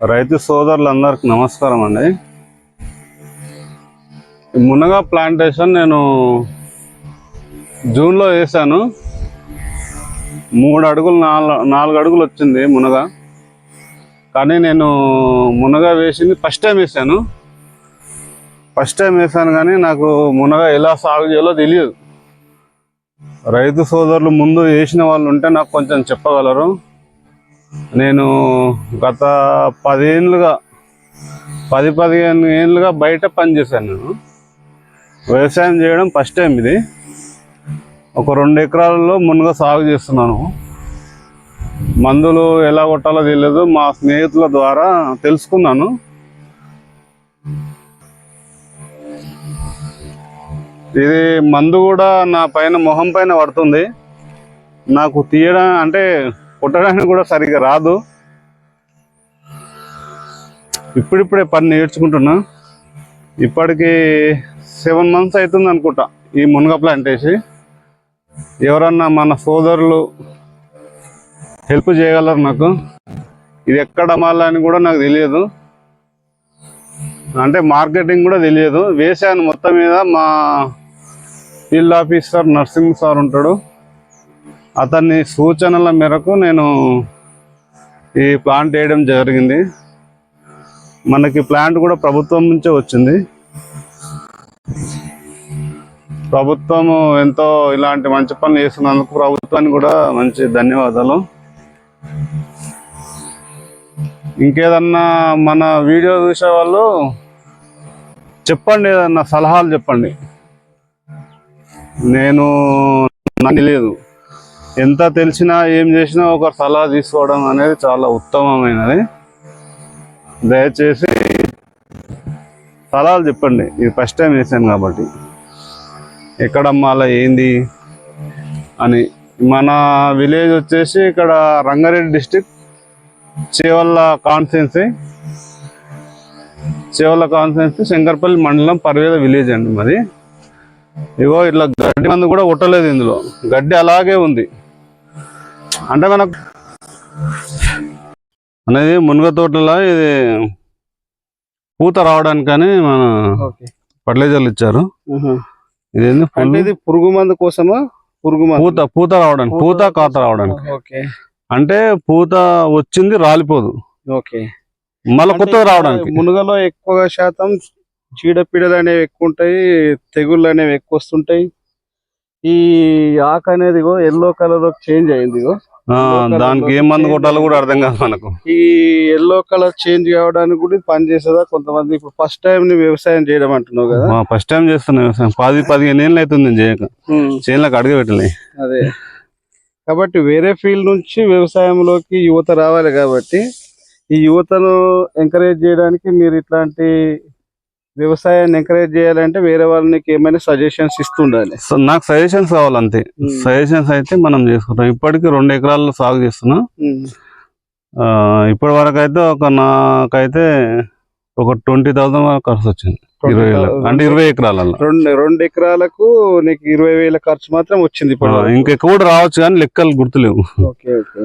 రైతు సోదరులందరికి నమస్కారం అండి. మునగ ప్లాంటేషన్ నేను జూన్లో వేసాను మూడు అడుగులు నాలుగు నాలుగు అడుగులు వచ్చింది మునగ. కానీ నేను మునగ వేసింది ఫస్ట్ టైం వేసాను ఫస్ట్ టైం వేసాను కానీ నాకు మునగ ఎలా సాగు చేయాలో తెలియదు. రైతు సోదరులు ముందు వేసిన వాళ్ళు ఉంటే నాకు కొంచెం చెప్పగలరు. నేను గత పదేళ్ళుగా పది పదిహేను ఏళ్ళుగా బయట పనిచేశాను నేను. వ్యవసాయం చేయడం ఫస్ట్ టైం ఇది. ఒక రెండు ఎకరాలలో మునుగా సాగు చేస్తున్నాను. మందులు ఎలా కొట్టాలో తెలియదు మా స్నేహితుల ద్వారా తెలుసుకున్నాను. ఇది మందు కూడా నా పైన మొహం పైన పడుతుంది. నాకు తీయడం అంటే కుట్టడానికి కూడా సరిగ్గా రాదు. ఇప్పుడిప్పుడే పని నేర్చుకుంటున్నా. ఇప్పటికి సెవెన్ మంత్స్ అవుతుంది అనుకుంటా ఈ మునగ ప్లాంట్ వేసి. ఎవరన్నా మన సోదరులు హెల్ప్ చేయగలరు నాకు? ఇది ఎక్కడ అమ్మాలని కూడా నాకు తెలియదు. అంటే మార్కెటింగ్ కూడా తెలియదు. వేసాను మొత్తం మీద మా ఫీల్డ్ ఆఫీసర్ నర్సింగ్ సార్ ఉంటాడు. అతన్ని సూచనల మేరకు నేను ఈ ప్లాంట్ వేయడం జరిగింది. మనకి ప్లాంట్ కూడా ప్రభుత్వం నుంచే వచ్చింది. ప్రభుత్వం ఎంతో ఇలాంటి మంచి పనులు చేస్తున్నందుకు ప్రభుత్వానికి కూడా మంచి ధన్యవాదాలు. ఇంకేదన్నా మన వీడియో చూసే వాళ్ళు చెప్పండి ఏదన్నా సలహాలు చెప్పండి. నేను తెలియదు. ఎంత తెలిసినా ఏం చేసినా ఒక సలహా తీసుకోవడం అనేది చాలా ఉత్తమమైనది. దయచేసి సలహాలు చెప్పండి. ఇది ఫస్ట్ టైం వేసాను కాబట్టి. ఎక్కడమ్మాల ఏంది అని. మన విలేజ్ వచ్చేసి ఇక్కడ Rangareddy district Chevella constituency Chevella constituency Shankarpally మండలం పర్వేద విలేజ్ అండి మరి ఇగో ఇట్లా గడ్డి మందు కూడా కొట్టలేదు ఇందులో. గడ్డి అలాగే ఉంది. అంటే మనకు అనేది మునగ తోటలో ఇది పూత రావడానికి కానీ మన ఫర్టిలైజర్లు ఇచ్చారు. ఇదేంది అంటే ఇది పురుగు మందు కోసమా? పురుగు పూత పూత రావడానికి పూత కాత రావడానికి. ఓకే. అంటే పూత వచ్చింది రాలిపోదు. ఓకే. మళ్ళీ కొత్తగా రావడానికి. మునుగలో ఎక్కువగా శాతం చీడపీడలు అనేవి ఎక్కువ ఉంటాయి తెగుళ్ళు అనేవి ఎక్కువ వస్తుంటాయి. ఈ ఆకు అనేది ఎల్లో కలర్ చేంజ్ అయింది ఇగో. ఆ, దానికి ఏం మందు కొట్టాలో కూడా అర్థం కాదు మనకు. ఈ ఎల్లో కలర్ చేంజ్ కావడానికి కూడా ఇది పని చేసేదా కొంతమంది ఇప్పుడు ఫస్ట్ టైం వ్యవసాయం చేయడం అంటున్నావు కదా. ఫస్ట్ టైం చేస్తున్నా వ్యవసాయం. పది పదిహేను ఏళ్ళు అవుతుంది నేను చేయక. ఉమ్, చేనులకు అడిగి పెట్టలే. అదే. కాబట్టి వేరే ఫీల్డ్ నుంచి వ్యవసాయంలోకి యువత రావాలి కాబట్టి ఈ యువతను ఎంకరేజ్ చేయడానికి మీరు ఇట్లాంటి వ్యవసాయాన్ని ఎంకరేజ్ చేయాలంటే వేరే వాళ్ళకి ఏమైనా సజెషన్స్ ఇస్తుండాలి. సో నాకు సజెషన్స్ కావాలంతే. సజెషన్స్ అయితే మనం చేసుకుంటాం. ఇప్పటికి రెండు ఎకరాల్లో సాగు చేస్తున్నా. ఆ, ఇప్పటి వరకు అయితే ఒక నాకైతే ఒక ట్వంటీ థౌసండ్ వరకు ఖర్చు వచ్చింది. ఇరవై వేల. అంటే ఇరవై ఎకరాలలో రెండు రెండు ఎకరాలకు నీకు ఇరవై వేల ఖర్చు మాత్రం వచ్చింది ఇంకెక్కువ కూడా రావచ్చు కానీ లెక్కలు గుర్తులేవు. Okay okay.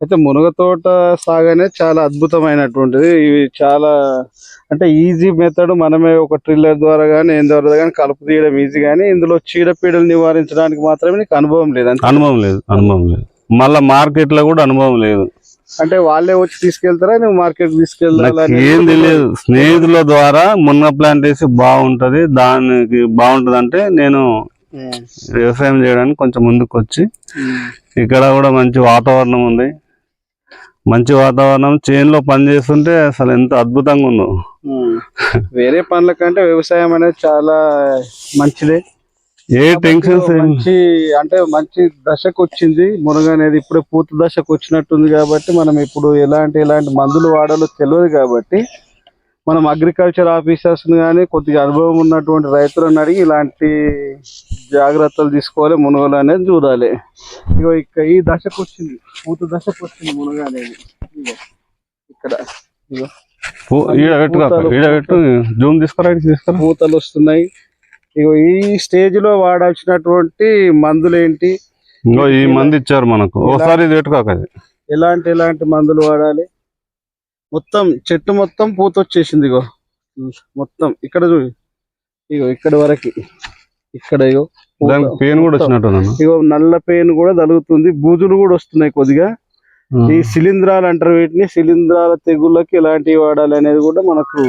అయితే మునగ తోట సాగు అనేది చాలా అద్భుతమైనటువంటిది. ఇవి చాలా అంటే ఈజీ మెథడ్ మనమే ఒక ట్రిల్లర్ ద్వారా కానీ ఏం ద్వారా కానీ కలుపు తీయడం ఈజీ కానీ ఇందులో చీడపీడలు నివారించడానికి మాత్రమే నీకు అనుభవం లేదు అనుభవం లేదు అనుభవం లేదు. మళ్ళా మార్కెట్లో కూడా అనుభవం లేదు. అంటే వాళ్ళే వచ్చి తీసుకెళ్తారా? నువ్వు మార్కెట్ తీసుకెళ్ళాలని ఏం తెలియదు. స్నేహితుల ద్వారా మునగ ప్లాంట్ వేసి బాగుంటది దానికి బాగుంటది అంటే నేను వ్యవసాయం చేయడానికి కొంచెం ముందుకు వచ్చి ఇక్కడ కూడా మంచి వాతావరణం ఉంది. మంచి వాతావరణం చేనులో పని చేస్తుంటే అసలు ఎంత అద్భుతంగా ఉందో. వేరే పనుల కంటే వ్యవసాయం అనేది చాలా మంచిదే. ఏ టెన్షన్స్ మంచి అంటే మంచి దశకు వచ్చింది. మునగ అనేది ఇప్పుడే పూర్తి దశకు వచ్చినట్టుంది కాబట్టి మనం ఇప్పుడు ఎలాంటి ఎలాంటి మందులు వాడాలో తెలియదు కాబట్టి మనం అగ్రికల్చర్ ఆఫీసర్స్ కానీ కొద్దిగా అనుభవం ఉన్నటువంటి రైతులను అడిగి ఇలాంటి జాగ్రత్తలు తీసుకోవాలి మునగలు అనేది చూడాలి. ఇగో ఇక్కడ ఈ దశకు వచ్చింది పూత దశకు వచ్చింది మునగ అనేది. ఇగో ఇక్కడ ఇగో. జూమ్ తీసుకురా పూతలు వస్తున్నాయి. ఇగో ఈ స్టేజ్లో వాడాల్సినటువంటి మందులు ఏంటి ఇంకో ఈ మంది ఇచ్చారు మనకు. ఒకసారి ఎలాంటి ఎలాంటి మందులు వాడాలి? మొత్తం చెట్టు మొత్తం పూత వచ్చేసింది ఇగో మొత్తం. ఇక్కడ చూడు. ఇగో ఇక్కడ వరకు. ఇక్కడ ఇగో పెయిన్ కూడా వచ్చినట్టు ఇగో నల్ల పెయిన్ కూడా తగులుతుంది బూజులు కూడా వస్తున్నాయి కొద్దిగా. ఈ శిలీంధ్రాలు అంటారు వీటిని శిలీంధ్రాల తెగుళ్ళకి ఎలాంటివి వాడాలి అనేది కూడా మనకు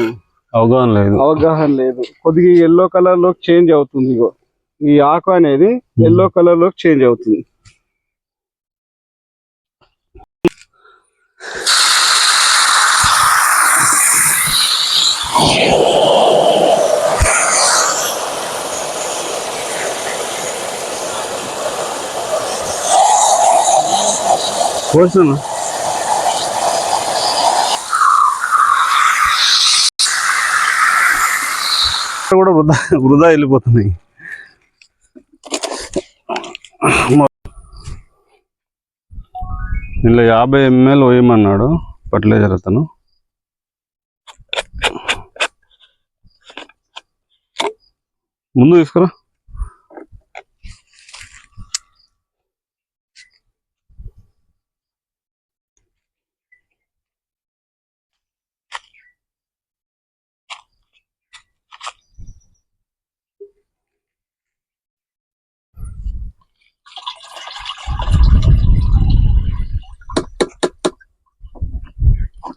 అవగాహన లేదు. అవగాహన లేదు. కొద్దిగా ఎల్లో కలర్లోకి చేంజ్ అవుతుంది ఇగో. ఈ ఆకు అనేది ఎల్లో కలర్లోకి చేంజ్ అవుతుంది. కోస్తున్నా కూడా వృధా వృధా వెళ్ళిపోతున్నాయి. ఇలా యాభై ఎంఎల్ వేయమన్నాడు ఫర్టిలైజర్ అతను. ముందు తీసుకురా.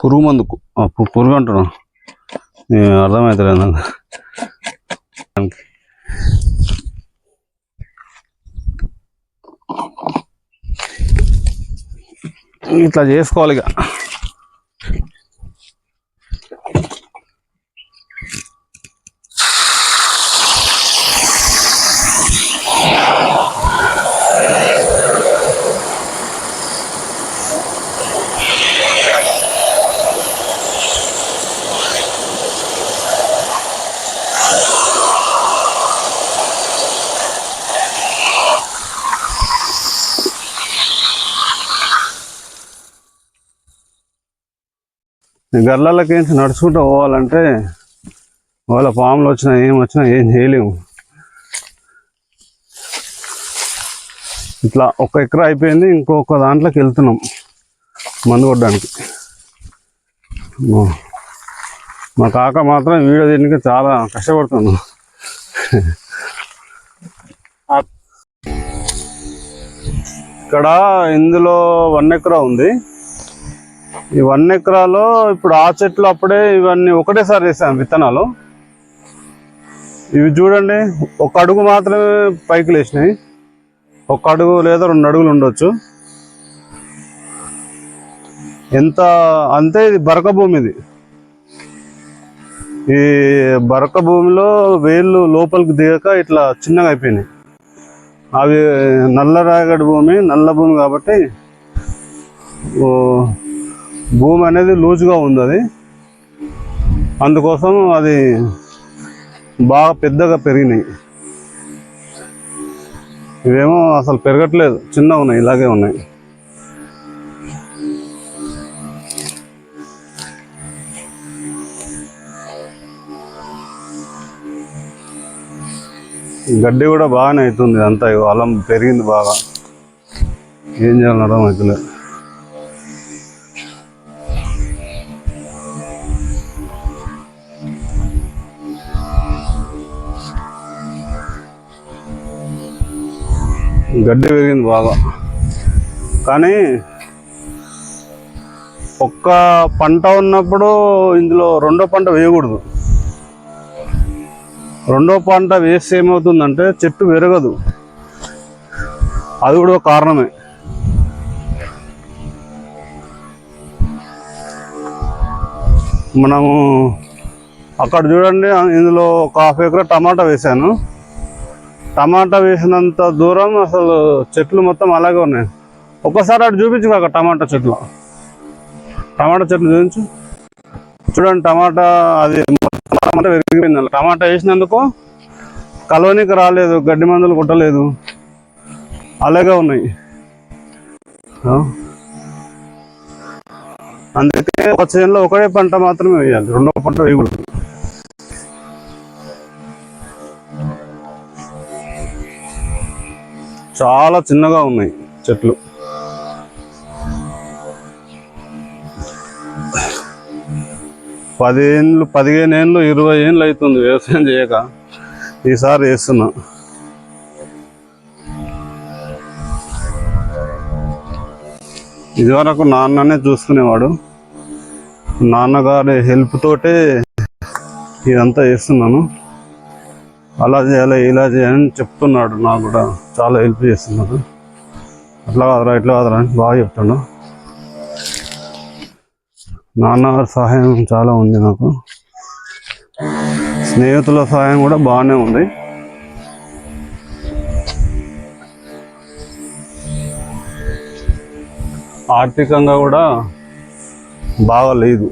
పురుగు మందుకు పురుగు అంటున్నా అర్థమవుతలేదు నాకు. ఇట్లా చేసుకోవాలి ఇక. గల్లలకి నడుచుకుంటూ పోవాలంటే వాళ్ళ పాములు వచ్చినా ఏం వచ్చినా ఏం చేయలేము. ఇట్లా ఒక ఎకరా అయిపోయింది ఇంకొక దాంట్లోకి వెళ్తున్నాం మందు కొట్టడానికి. మా- మా కాక మాత్రం వీడియో తీయడానికి చాలా కష్టపడుతున్నాం ఇక్కడ ఇందులో వన్ ఎకరా ఉంది. ఈ వన్ ఎకరాలో ఇప్పుడు ఆ చెట్లు అప్పుడే ఇవన్నీ ఒకటేసారి వేసాను విత్తనాలు. ఇవి చూడండి ఒక అడుగు మాత్రమే పైకి లేచినాయి. ఒక అడుగు లేదా రెండు అడుగులు ఉండొచ్చు. ఎంత అంతే ఇది బరక భూమి ఇది. ఈ బరక భూమిలో వేళ్ళు లోపలికి దిగక ఇట్లా చిన్నగా అయిపోయినాయి. అవి నల్ల రాగడి భూమి నల్ల భూమి కాబట్టి ఓ భూమి అనేది లూజ్గా ఉంది అది. అందుకోసం అది బాగా పెద్దగా పెరిగినాయి. ఇవేమో అసలు పెరగట్లేదు. చిన్నగా ఉన్నాయి ఇలాగే ఉన్నాయి. గడ్డి కూడా బాగానే అవుతుంది అంతా అలం పెరిగింది బాగా. ఏం చేయాలని అర్థం అవుతలేదు. గడ్డి పెరిగింది బాగా. కానీ ఒక్క పంట ఉన్నప్పుడు ఇందులో రెండో పంట వేయకూడదు. రెండో పంట వేస్తే ఏమవుతుందంటే చెట్టు పెరగదు. అది కూడా ఒక కారణమే. మనము అక్కడ చూడండి ఇందులో ఒక హాఫ్ ఎకర టమాటా వేశాను. టమాటా వేసినంత దూరం అసలు చెట్లు మొత్తం అలాగే ఉన్నాయి. ఒక్కసారి అటు చూపించు కాక టమాటా చెట్లు. టమాటా చెట్లు చూపించు. చూడండి టమాటా అది టమాటా పెరిగిపోయింది టమాటా వేసినందుకు కలవనీకి రాలేదు గడ్డి మందులు కొట్టలేదు. అలాగే ఉన్నాయి. అందుకే ఒక చేనులో ఒకటే పంట మాత్రమే వేయాలి. రెండో పంట వేయకూడదు. చాలా చిన్నగా ఉన్నాయి చెట్లు. పదిహేను పదిహేను ఏళ్ళు ఇరవై ఏళ్ళు అవుతుంది వ్యవసాయం చేయక. ఈసారి వేస్తున్నా. ఇదివరకు నాన్ననే చూసుకునేవాడు. నాన్నగారి హెల్ప్ తోటే ఇదంతా చేస్తున్నాను అలా చేయాలి ఇలా చేయాలని చెప్తున్నాడు. నాకు కూడా చాలా హెల్ప్ చేస్తున్నాడు. అట్లా కాదురా ఇట్లా కాదురా అని బాగా చెప్తాడు నాన్నగారి సహాయం చాలా ఉంది నాకు. స్నేహితుల సహాయం కూడా బాగానే ఉంది. ఆర్థికంగా కూడా బాగా లేదు